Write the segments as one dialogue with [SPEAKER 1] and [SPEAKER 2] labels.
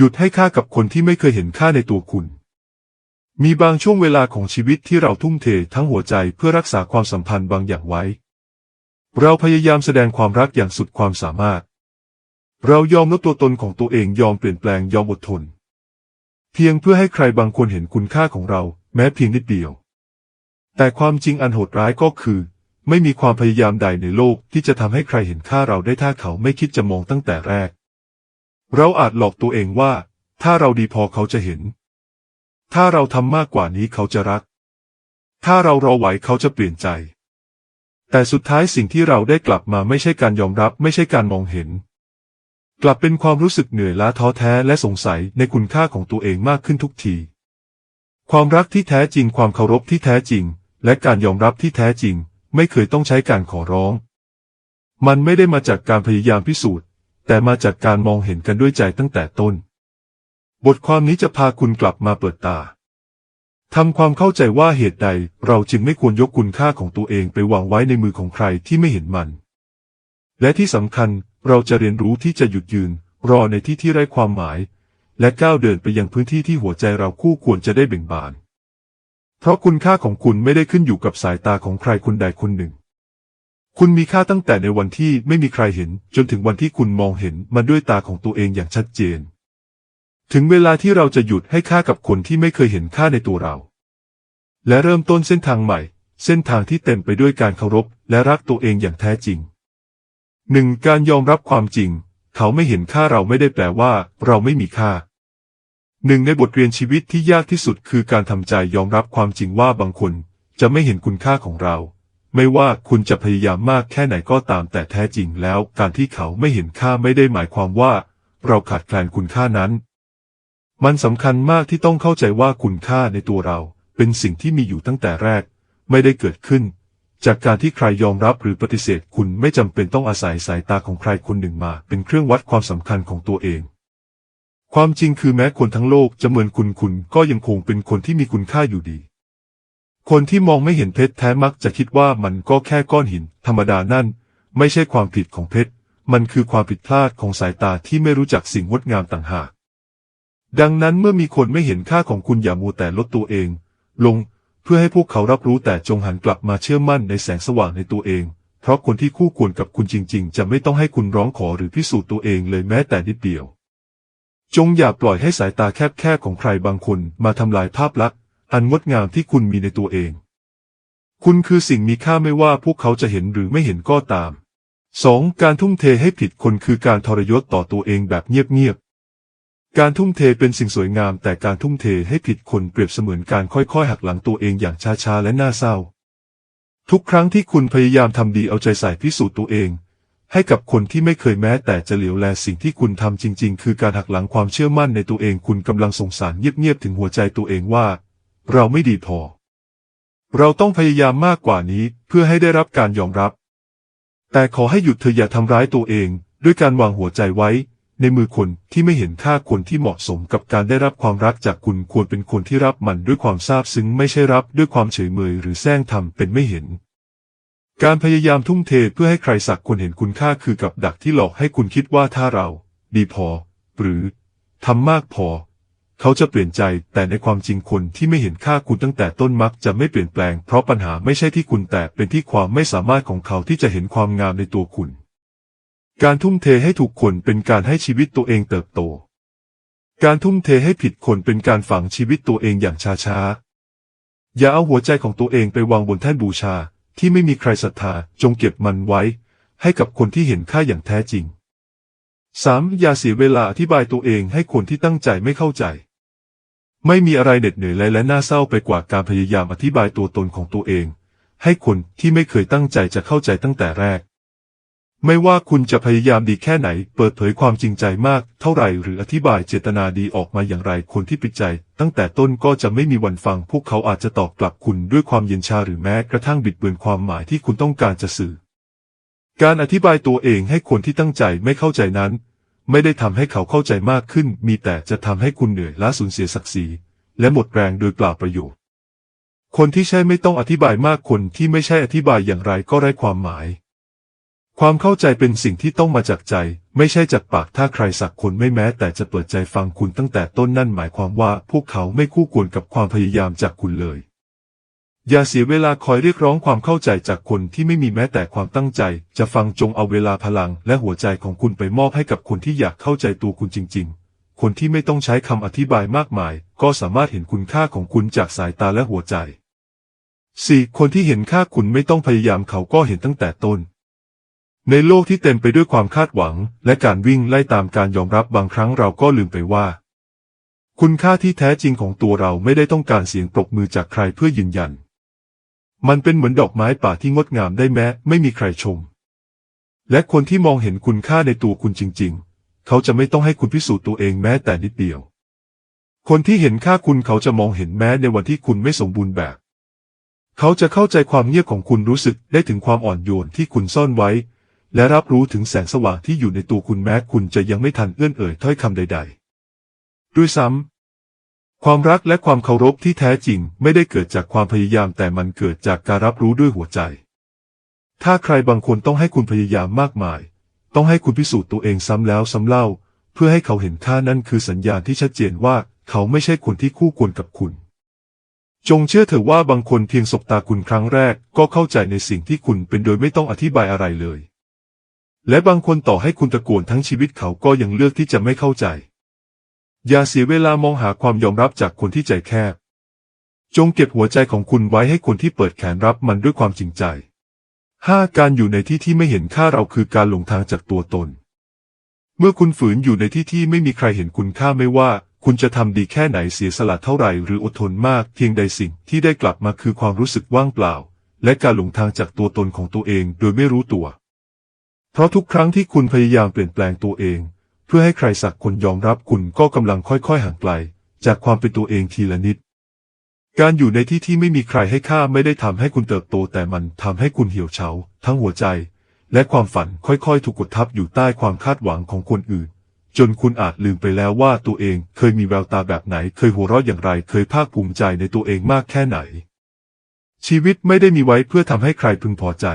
[SPEAKER 1] หยุดให้ค่ากับคนที่ไม่เคยเห็นค่าในตัวคุณ มีบางช่วงเวลาของชีวิตที่เราทุ่มเททั้งหัวใจเพื่อรักษาความสัมพันธ์บางอย่างไว้ เราพยายามแสดงความรักอย่างสุดความสามารถ เรายอมลดตัวตนของตัวเองยอมเปลี่ยนแปลงยอมอดทน เพียงเพื่อให้ใครบางคนเห็นคุณค่าของเราแม้เพียงนิดเดียว แต่ความจริงอันโหดร้ายก็คือ ไม่มีความพยายามใดในโลกที่จะทำให้ใครเห็นค่าเราได้ถ้าเขาไม่คิดจะมองตั้งแต่แรก เราอาจหลอกตัวเองว่า ถ้าเราดีพอเขาจะเห็น ถ้าเราทำมากกว่านี้เขาจะรัก ถ้าเรารอไหวเขาจะเปลี่ยนใจ แต่สุดท้ายสิ่งที่เราได้กลับมาไม่ใช่การยอมรับไม่ใช่การมองเห็น กลับเป็นความรู้สึกเหนื่อยล้าท้อแท้และสงสัยในคุณค่าของตัวเองมากขึ้นทุกที ความรักที่แท้จริงความเคารพที่แท้จริง และการยอมรับที่แท้จริง ไม่เคยต้องใช้การขอร้อง มันไม่ได้มาจากการพยายามพิสูจน์ แต่มาจากการมองเห็นกันด้วยใจตั้งแต่ต้น บทความนี้จะพาคุณกลับมาเปิดตาทำความเข้าใจว่าเหตุใดเราจึงไม่ควรยกคุณค่าของตัวเองไปวางไว้ในมือของใครที่ไม่เห็นมัน และที่สำคัญเราจะเรียนรู้ที่จะหยุดยืน รอในที่ที่ไร้ความหมาย และก้าวเดินไปยังพื้นที่ที่หัวใจเราคู่ควรจะได้เบ่งบาน เพราะคุณค่าของคุณไม่ได้ขึ้นอยู่กับสายตาของใครคนใดคนหนึ่ง คุณมีค่าตั้งแต่ในวันที่ไม่มีใครเห็น จนถึงวันที่คุณมองเห็นมันด้วยตาของตัวเองอย่างชัดเจน ถึงเวลาที่เราจะหยุดให้ค่ากับคนที่ไม่เคยเห็นค่าในตัวเรา และเริ่มต้นเส้นทางใหม่ เส้นทางที่เต็มไปด้วยการเคารพ และรักตัวเองอย่างแท้จริงหนึ่งการยอมรับความจริง เขาไม่เห็นค่าเราไม่ได้แปลว่า เราไม่มีค่าหนึ่งในบทเรียนชีวิตที่ยากที่สุดคือการทำใจยอมรับความจริงว่าบางคนจะไม่เห็นคุณค่าของเรา ไม่ว่าคุณจะพยายามมากแค่ไหนก็ตามแต่แท้จริงแล้ว การที่เขาไม่เห็นค่าไม่ได้หมายความว่า เราขาดแคลนคุณค่านั้น มันสำคัญมากที่ต้องเข้าใจว่าคุณค่าในตัวเรา เป็นสิ่งที่มีอยู่ตั้งแต่แรก ไม่ได้เกิดขึ้น จากการที่ใครยอมรับหรือปฏิเสธคุณไม่จำเป็นต้องอาศัยสายตาของใครคนหนึ่งมา เป็นเครื่องวัดความสำคัญของตัวเอง ความจริงคือแม้คนทั้งโลกจะเหมือนคุณคุณก็ยังคงเป็นคนที่มีคุณค่าอยู่ดี คนที่มองไม่เห็นเพชรแท้มักจะคิดว่ามันก็แค่ก้อนหิน ธรรมดานั่น ไม่ใช่ความผิดของเพชร มันคือความผิดพลาดของสายตาที่ไม่รู้จักสิ่งงดงามต่างหาก ดังนั้นเมื่อมีคนไม่เห็นค่าของคุณอย่ามัวแต่ลดตัวเอง ลงเพื่อให้พวกเขารับรู้แต่จงหันกลับมาเชื่อมั่นในแสงสว่างในตัวเอง เพราะคนที่คู่ควรกับคุณจริง ๆ จะไม่ต้องให้คุณร้องขอหรือพิสูจน์ตัวเองเลยแม้แต่นิดเดียว จงอย่าปล่อยให้สายตาแคบๆของใครบางคนมาทำลายภาพลักษณ์ อันงดงามที่คุณมีในตัวเอง คุณคือสิ่งมีค่าไม่ว่าพวกเขาจะเห็นหรือไม่เห็นก็ตาม 2. การทุ่มเทให้ผิดคนคือการทรยศต่อตัวเองแบบเงียบๆ การทุ่มเทเป็นสิ่งสวยงาม แต่การทุ่มเทให้ผิดคนเปรียบเสมือนการค่อยๆ หักหลังตัวเองอย่างช้าๆ และน่าเศร้า ทุกครั้งที่คุณพยายามทำดีเอาใจใส่พิสูจน์ตัวเอง ให้กับคนที่ไม่เคยแม้แต่จะเหลียวแลสิ่งที่คุณทำจริง ๆ คือการหักหลังความเชื่อมั่นในตัวเอง คุณกำลังสงสารเงียบๆ ถึงหัวใจตัวเองว่า เราไม่ดีพอ เราต้องพยายามมากกว่านี้เพื่อให้ได้รับการยอมรับ แต่ขอให้หยุดเธออย่าทำร้ายตัวเอง ด้วยการวางหัวใจไว้ ในมือคนที่ไม่เห็นค่าคนที่เหมาะสมกับการได้รับความรักจากคุณควรเป็นคนที่รับมันด้วยความซาบซึ้งไม่ใช่รับด้วยความเฉยเมยหรือแซงทำเป็นไม่เห็นการพยายามทุ่มเทเพื่อให้ใครสักคนเห็นคุณค่าคือกับดักที่หลอกให้คุณคิดว่าถ้าเรา ดีพอ หรือทำมากพอ เขาจะเปลี่ยนใจ แต่ในความจริงคนที่ไม่เห็นค่าคุณตั้งแต่ต้นมักจะไม่เปลี่ยนแปลง เพราะปัญหาไม่ใช่ที่คุณแต่เป็นที่ความไม่สามารถของเขาที่จะเห็นความงามในตัวคุณ การทุ่มเทให้ถูกคนเป็นการให้ชีวิตตัวเองเติบโต การทุ่มเทให้ผิดคนเป็นการฝังชีวิตตัวเองอย่างช้าๆ อย่าเอาหัวใจของตัวเองไปวางบนแท่นบูชา ที่ไม่มีใครศรัทธา จงเก็บมันไว้ ให้กับคนที่เห็นค่าอย่างแท้จริง 3. อย่าเสียเวลาอธิบายตัวเองให้คนที่ตั้งใจไม่เข้าใจ ไม่มีอะไรเหน็ดเหนื่อยและน่าเศร้าไปกว่าการพยายามอธิบายตัวตนของตัวเอง ให้คนที่ไม่เคยตั้งใจจะเข้าใจตั้งแต่แรก ไม่ว่าคุณจะพยายามดีแค่ไหน เปิดเผยความจริงใจมากเท่าไหร่หรืออธิบายเจตนาดีออกมาอย่างไรคนที่ปิดใจ ตั้งแต่ต้นก็จะไม่มีวันฟัง พวกเขาอาจจะตอบกลับคุณด้วยความเย็นชาหรือแม้กระทั่งบิดเบือนความหมายที่คุณต้องการจะสื่อ การอธิบายตัวเองให้คนที่ตั้งใจไม่เข้าใจนั้น ไม่ได้ทำให้เขาเข้าใจมากขึ้น มีแต่จะทำให้คุณเหนื่อยแล้าสูญเสียศักดิ์ศรี และหมดแรงโดยเปล่าประโยชน์ คนที่ใช่ไม่ต้องอธิบายมากคนที่ไม่ใช่อธิบายอย่างไรก็ไร้ความหมาย ความเข้าใจเป็นสิ่งที่ต้องมาจากใจ ไม่ใช่จากปากถ้าใครสักคนไม่แม้ แต่จะเปิดใจฟังคุณตั้งแต่ต้นนั่นหมายความว่าพวกเขาไม่คู่ควรกับความพยายามจากคุณเลย อย่าเสียเวลาคอยเรียกร้องความเข้าใจจากคนที่ไม่มีแม้แต่ความตั้งใจ จะฟังจงเอาเวลาพลังและหัวใจของคุณไปมอบให้กับคนที่อยากเข้าใจตัวคุณจริง ๆ คนที่ไม่ต้องใช้คำอธิบายมากมาย ก็สามารถเห็นคุณค่าของคุณจากสายตาและหัวใจ 4. คนที่เห็นค่าคุณไม่ต้องพยายามเขาก็เห็นตั้งแต่ต้น ในโลกที่เต็มไปด้วยความคาดหวัง และการวิ่งไล่ตามการยอมรับบางครั้งเราก็ลืมไปว่า คุณค่าที่แท้จริงของตัวเราไม่ได้ต้องการเสียงปรบมือจากใครเพื่อยืนยัน มันเป็นเหมือนดอกไม้ป่าที่งดงามได้แม้ไม่มีใครชม และคนที่มองเห็นคุณค่าในตัวคุณจริง ๆ เขาจะไม่ต้องให้คุณพิสูจน์ตัวเองแม้แต่นิดเดียว คนที่เห็นค่าคุณเขาจะมองเห็นแม้ในวันที่คุณไม่สมบูรณ์แบบ เขาจะเข้าใจความเงียบของคุณรู้สึกได้ถึงความอ่อนโยนที่คุณซ่อนไว้ และรับรู้ถึงแสงสว่างที่อยู่ในตัวคุณแม้คุณจะยังไม่ทันเอื้อนเอ่ยถ้อยคำใด ๆ ด้วยซ้ำ ความรักและความเคารพที่แท้จริงไม่ได้เกิดจากความพยายามแต่มันเกิดจากการรับรู้ด้วยหัวใจ ถ้าใครบางคนต้องให้คุณพยายามมากมาย ต้องให้คุณพิสูจน์ตัวเองซ้ำแล้วซ้ำเล่า เพื่อให้เขาเห็นค่านั่นคือสัญญาณที่ชัดเจนว่าเขาไม่ใช่คนที่คู่ควรกับคุณ จงเชื่อเถอะว่าบางคนเพียงสบตาคุณครั้งแรกก็เข้าใจในสิ่งที่คุณเป็นโดยไม่ต้องอธิบายอะไรเลย และบางคนต่อให้คุณตะโกนทั้งชีวิตเขาก็ยังเลือกที่จะไม่เข้าใจ อย่าเสียเวลามองหาความยอมรับจากคนที่ใจแคบ จงเก็บหัวใจของคุณไว้ให้คนที่เปิดแขนรับมันด้วยความจริงใจ 5. การอยู่ในที่ที่ไม่เห็นค่าเราคือการหลงทางจากตัวตน เมื่อคุณฝืนอยู่ในที่ที่ไม่มีใครเห็นคุณค่าไม่ว่าคุณจะทำดีแค่ไหนเสียสละเท่าไหร่หรืออดทนมาก เพียงใดสิ่งที่ได้กลับมาคือความรู้สึกว่างเปล่า และการหลงทางจากตัวตนของตัวเองโดยไม่รู้ตัว เพราะทุกครั้งที่คุณพยายามเปลี่ยนแปลงตัวเอง เพื่อให้ใครสักคนยอมรับคุณก็กำลังค่อยๆห่างไกล จากความเป็นตัวเองทีละนิด การอยู่ในที่ที่ไม่มีใครให้ค่าไม่ได้ทำให้คุณเติบโต แต่มันทำให้คุณเหี่ยวเฉาทั้งหัวใจ และความฝันค่อยๆ ถูกกดทับอยู่ใต้ความคาดหวังของคนอื่น จนคุณอาจลืมไปแล้วว่าตัวเองเคยมีแววตาแบบไหน เคยหัวเราะอย่างไร เคยภาคภูมิใจในตัวเองมากแค่ไหน ชีวิตไม่ได้มีไว้เพื่อทำให้ใครพึงพอใจ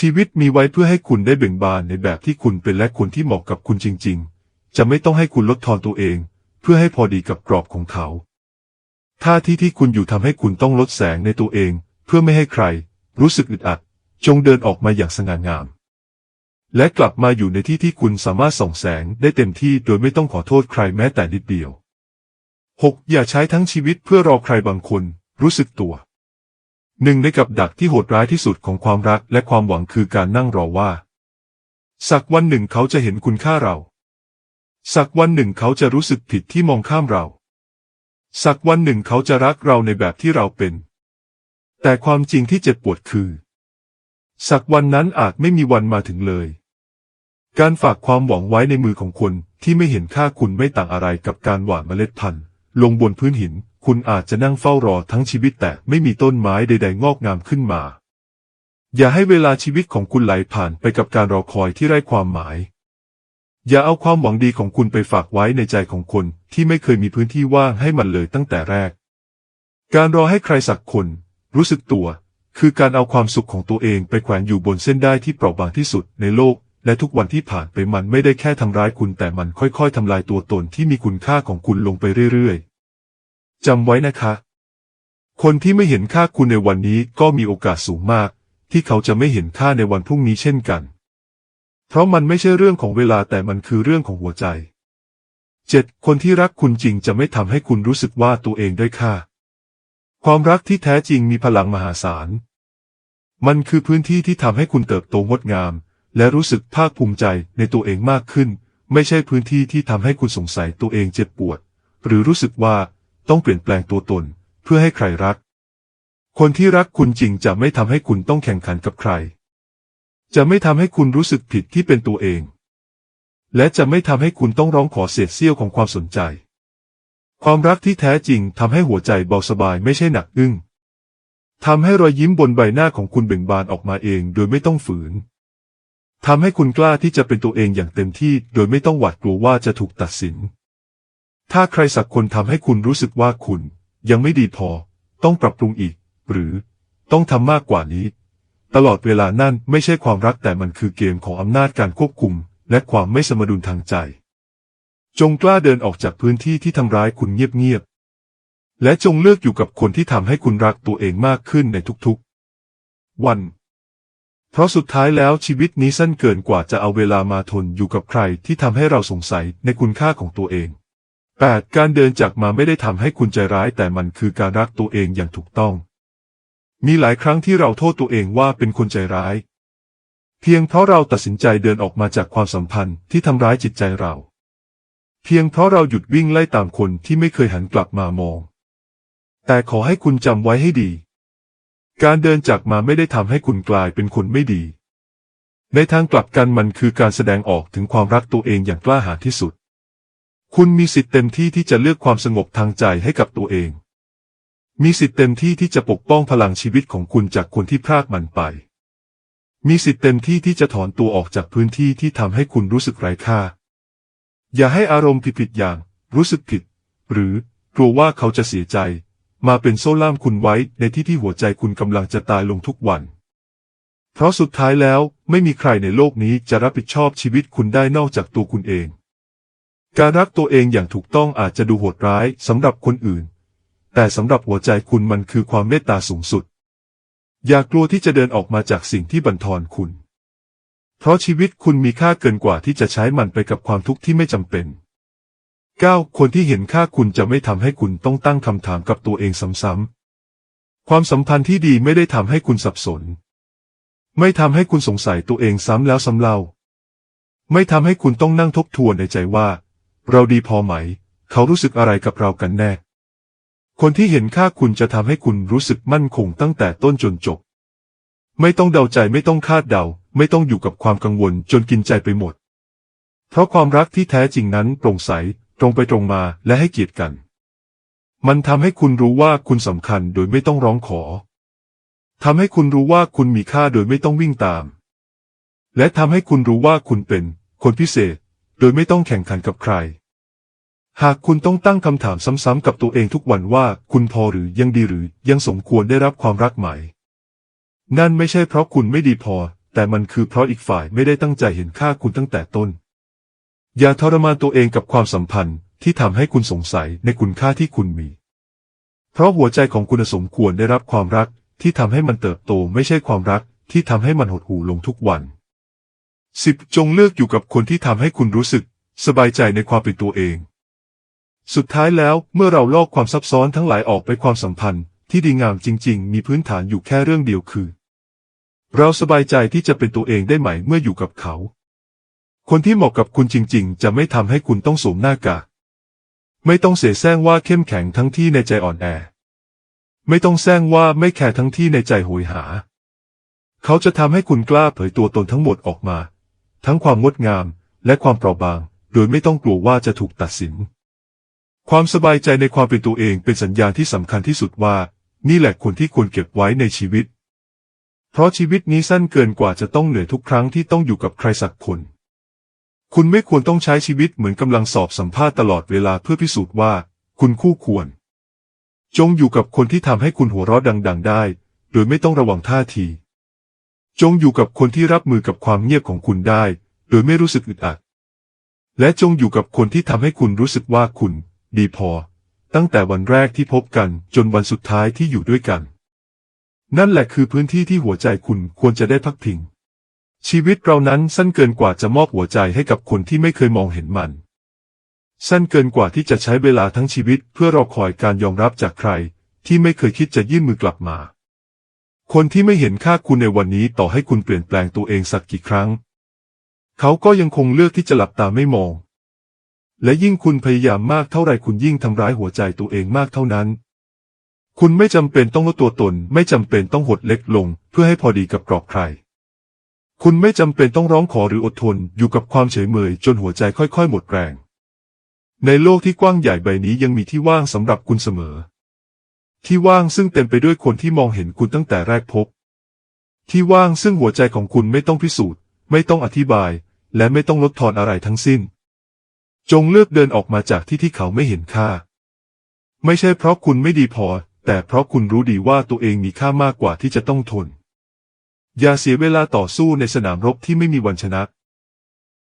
[SPEAKER 1] ชีวิตมีไว้เพื่อให้คุณได้เบ่งบานในแบบที่คุณเป็นและคนที่เหมาะกับคุณจริง ๆ จะไม่ต้องให้คุณลดทอนตัวเอง เพื่อให้พอดีกับกรอบของเขาท่าที่ที่คุณอยู่ทำให้คุณต้องลดแสงในตัวเอง เพื่อไม่ให้ใคร รู้สึกอึดอัด จงเดินออกมาอย่างสง่างาม และกลับมาอยู่ในที่ที่คุณสามารถส่องแสงได้เต็มที่โดยไม่ต้องขอโทษใครแม้แต่นิดเดียว 6. อย่าใช้ทั้งชีวิตเพื่อรอใครบางคน รู้สึกตัว หนึ่งในกับดักที่โหดร้ายที่สุดของความรักและความหวังคือการนั่งรอว่า สักวันหนึ่งเขาจะเห็นคุณค่าเรา สักวันหนึ่งเขาจะรู้สึกผิดที่มองข้ามเรา สักวันหนึ่งเขาจะรักเราในแบบที่เราเป็น แต่ความจริงที่เจ็บปวดคือ สักวันนั้นอาจไม่มีวันมาถึงเลย การฝากความหวังไว้ในมือของคนที่ไม่เห็นค่าคุณไม่ต่างอะไรกับการหว่านเมล็ดพันธุ์ ลงบนพื้นหิน คุณอาจจะนั่งเฝ้ารอทั้งชีวิตแต่ไม่มีต้นไม้ใด ๆ งอกงามขึ้นมา อย่าให้เวลาชีวิตของคุณไหลผ่านไปกับการรอคอยที่ไร้ความหมาย อย่าเอาความหวังดีของคุณไปฝากไว้ในใจของคนที่ไม่เคยมีพื้นที่ว่างให้มันเลยตั้งแต่แรก การรอให้ใครสักคน รู้สึกตัว คือการเอาความสุขของตัวเองไปแขวนอยู่บนเส้นได้ที่เปราะบางที่สุดในโลก และทุกวันที่ผ่านไปมันไม่ได้แค่ทำร้ายคุณแต่มันค่อยๆทำลายตัวตนที่มีคุณค่าของคุณลงไปเรื่อยๆ จำไว้นะคะ คนที่ไม่เห็นค่าคุณในวันนี้ก็มีโอกาสสูงมาก ที่เขาจะไม่เห็นค่าในวันพรุ่งนี้เช่นกัน เพราะมันไม่ใช่เรื่องของเวลาแต่มันคือเรื่องของหัวใจ 7. คนที่รักคุณจริงจะไม่ทำให้คุณรู้สึกว่าตัวเองด้อยค่า ความรักที่แท้จริงมีพลังมหาศาล มันคือพื้นที่ที่ทำให้คุณเติบโตงดงาม และรู้สึกภาคภูมิใจในตัวเองมากขึ้น ไม่ใช่พื้นที่ที่ทำให้คุณสงสัยตัวเองเจ็บปวด หรือรู้สึกว่า ต้องเปลี่ยนแปลงตัวตน เพื่อให้ใครรัก คนที่รักคุณจริงจะไม่ทำให้คุณต้องแข่งขันกับใคร จะไม่ทำให้คุณรู้สึกผิดที่เป็นตัวเอง และจะไม่ทำให้คุณต้องร้องขอเศษเสี้ยวของความสนใจ ความรักที่แท้จริงทำให้หัวใจเบาสบายไม่ใช่หนักอึ้งทำให้รอยยิ้มบนใบหน้าของคุณเบ่งบานออกมาเองโดยไม่ต้องฝืนทำให้คุณกล้าที่จะเป็นตัวเองอย่างเต็มที่ โดยไม่ต้องหวาดกลัวว่าจะถูกตัดสิน ถ้าใครสักคนทำให้คุณรู้สึกว่าคุณยังไม่ดีพอ ต้องปรับปรุงอีก หรือต้องทำมากกว่านี้ ตลอดเวลานั่นไม่ใช่ความรักแต่มันคือเกมของอำนาจการควบคุม และความไม่สมดุลทางใจ จงกล้าเดินออกจากพื้นที่ที่ทำร้ายคุณเงียบๆ และจงเลือกอยู่กับคนที่ทำให้คุณรักตัวเองมากขึ้นในทุกๆ วัน เพราะสุดท้ายแล้วชีวิตนี้สั้นเกินกว่าจะเอาเวลามาทนอยู่กับใครที่ทำให้เราสงสัยในคุณค่าของตัวเอง 8. การเดินจากมาไม่ได้ทำให้คุณใจร้ายแต่มันคือการรักตัวเองอย่างถูกต้อง มีหลายครั้งที่เราโทษตัวเองว่าเป็นคนใจร้าย เพียงเพราะเราตัดสินใจเดินออกมาจากความสัมพันธ์ที่ทำร้ายจิตใจเรา เพียงเพราะเราหยุดวิ่งไล่ตามคนที่ไม่เคยหันกลับมามอง แต่ขอให้คุณจำไว้ให้ดี การเดินจากมาไม่ได้ทำให้คุณกลายเป็นคนไม่ดี ในทางกลับกันมันคือการแสดงออกถึงความรักตัวเองอย่างกล้าหาญที่สุด คุณมีสิทธิ์เต็มที่ที่จะเลือกความสงบทางใจให้กับตัวเอง มีสิทธิ์เต็มที่ที่จะปกป้องพลังชีวิตของคุณจากคนที่พรากมันไป มีสิทธิ์เต็มที่ที่จะถอนตัวออกจากพื้นที่ที่ทำให้คุณรู้สึกไร้ค่า อย่าให้อารมณ์ผิดๆอย่าง รู้สึกผิด หรือกลัวว่าเขาจะเสียใจ มาเป็นโซ่ล่ามคุณไว้ในที่ที่หัวใจคุณกำลังจะตายลงทุกวัน เพราะสุดท้ายแล้วไม่มีใครในโลกนี้จะรับผิดชอบชีวิตคุณได้นอกจากตัวคุณเอง การรักตัวเองอย่างถูกต้องอาจจะดูโหดร้ายสำหรับคนอื่น แต่สำหรับหัวใจคุณมันคือความเมตตาสูงสุด อย่ากลัวที่จะเดินออกมาจากสิ่งที่บั่นทอนคุณ เพราะชีวิตคุณมีค่าเกินกว่าที่จะใช้มันไปกับความทุกข์ที่ไม่จำเป็น 9. คนที่เห็นค่าคุณจะไม่ทำให้คุณต้องตั้งคำถามกับตัวเองซ้ำๆ ความสัมพันธ์ที่ดีไม่ได้ทำให้คุณสับสน ไม่ทำให้คุณสงสัยตัวเองซ้ำแล้วซ้ำเล่า ไม่ทำให้คุณต้องนั่งทบทวนในใจว่า เราดีพอไหม เขารู้สึกอะไรกับเรากันแน่ คนที่เห็นค่าคุณจะทำให้คุณรู้สึกมั่นคงตั้งแต่ต้นจนจบ ไม่ต้องเดาใจไม่ต้องคาดเดา ไม่ต้องอยู่กับความกังวลจนกินใจไปหมด เพราะความรักที่แท้จริงนั้นโปร่งใส ตรงไปตรงมาและให้เกียรติกัน มันทำให้คุณรู้ว่าคุณสำคัญโดยไม่ต้องร้องขอทำให้คุณรู้ว่าคุณมีค่าโดยไม่ต้องวิ่งตาม และทำให้คุณรู้ว่าคุณเป็นคนพิเศษ โดยไม่ต้องแข่งขันกับใคร หากคุณต้องตั้งคำถามซ้ำๆกับตัวเองทุกวันว่าคุณพอหรือยังดีหรือยังสมควรได้รับความรักไหม นั่นไม่ใช่เพราะคุณไม่ดีพอ แต่มันคือเพราะอีกฝ่ายไม่ได้ตั้งใจเห็นค่าคุณตั้งแต่ต้น อย่าทรมานตัวเองกับความสัมพันธ์ที่ทำให้คุณสงสัยในคุณค่าที่คุณมี เพราะหัวใจของคุณสมควรได้รับความรักที่ทำให้มันเติบโตไม่ใช่ความรักที่ทำให้มันหดหู่ลงทุกวัน 10. จงเลือกอยู่กับคนที่ทำให้คุณรู้สึก สบายใจในความเป็นตัวเอง สุดท้ายแล้วเมื่อเราลอกความซับซ้อนทั้งหลายออกไปความสัมพันธ์ ที่ดีงามจริง ๆ มีพื้นฐานอยู่แค่เรื่องเดียวคือ เราสบายใจที่จะเป็นตัวเองได้ไหมเมื่ออยู่กับเขา คนที่เหมาะกับคุณจริง ๆ จะไม่ทำให้คุณต้องสวมหน้ากากไม่ต้องเสแสร้งว่าเข้มแข็งทั้งที่ในใจอ่อนแอ ไม่ต้องแซงว่าไม่แคร์ทั้งที่ในใจโหยหา เขาจะทำให้คุณกล้าเผยตัวตนทั้งหมดออกมา ทั้งความงดงามและความเปราะบาง โดยไม่ต้องกลัวว่าจะถูกตัดสิน ความสบายใจในความเป็นตัวเองเป็นสัญญาณที่สำคัญที่สุดว่า นี่แหละคนที่ควรเก็บไว้ในชีวิต เพราะชีวิตนี้สั้นเกินกว่าจะต้องเหนื่อยทุกครั้งที่ต้องอยู่กับใครสักคน คุณไม่ควรต้องใช้ชีวิตเหมือนกำลังสอบสัมภาษณ์ตลอดเวลาเพื่อพิสูจน์ว่า คุณคู่ควร จงอยู่กับคนที่ทำให้คุณหัวเราะดัง ๆ ได้ โดยไม่ต้องระวังท่าที จงอยู่กับคนที่รับมือกับความเงียบของคุณได้ โดยไม่รู้สึกอึดอัด และจงอยู่กับคนที่ทำให้คุณรู้สึกว่าคุณ ดีพอ ตั้งแต่วันแรกที่พบกันจนวันสุดท้ายที่อยู่ด้วยกัน นั่นแหละคือพื้นที่ที่หัวใจคุณควรจะได้พักพิง ชีวิตเรานั้นสั้นเกินกว่าจะมอบหัวใจให้กับคนที่ไม่เคยมองเห็นมัน สั้นเกินกว่าที่จะใช้เวลาทั้งชีวิตเพื่อรอคอยการยอมรับจากใคร ที่ไม่เคยคิดจะยื่นมือกลับมา คนที่ไม่เห็นค่าคุณในวันนี้ต่อให้คุณเปลี่ยนแปลงตัวเองสักกี่ครั้ง เขาก็ยังคงเลือกที่จะหลับตาไม่มอง และยิ่งคุณพยายามมากเท่าไรคุณยิ่งทำร้ายหัวใจตัวเองมากเท่านั้น คุณไม่จำเป็นต้องลดตัวตน ไม่จำเป็นต้องหดเล็กลง เพื่อให้พอดีกับกรอบใคร คุณไม่จำเป็นต้องร้องขอหรืออดทนอยู่กับความเฉยเมยจนหัวใจค่อยๆ หมดแรง ในโลกที่กว้างใหญ่ใบนี้ยังมีที่ว่างสำหรับคุณเสมอ ที่ว่างซึ่งเต็มไปด้วยคนที่มองเห็นคุณตั้งแต่แรกพบ ที่ว่างซึ่งหัวใจของคุณไม่ต้องพิสูจน์ ไม่ต้องอธิบาย และไม่ต้องลดทอนอะไรทั้งสิ้น จงเลือกเดินออกมาจากที่ที่เขาไม่เห็นค่า ไม่ใช่เพราะคุณไม่ดีพอ แต่เพราะคุณรู้ดีว่าตัวเองมีค่ามากกว่าที่จะต้องทน อย่าเสียเวลาต่อสู้ในสนามรบที่ไม่มีวันชนะ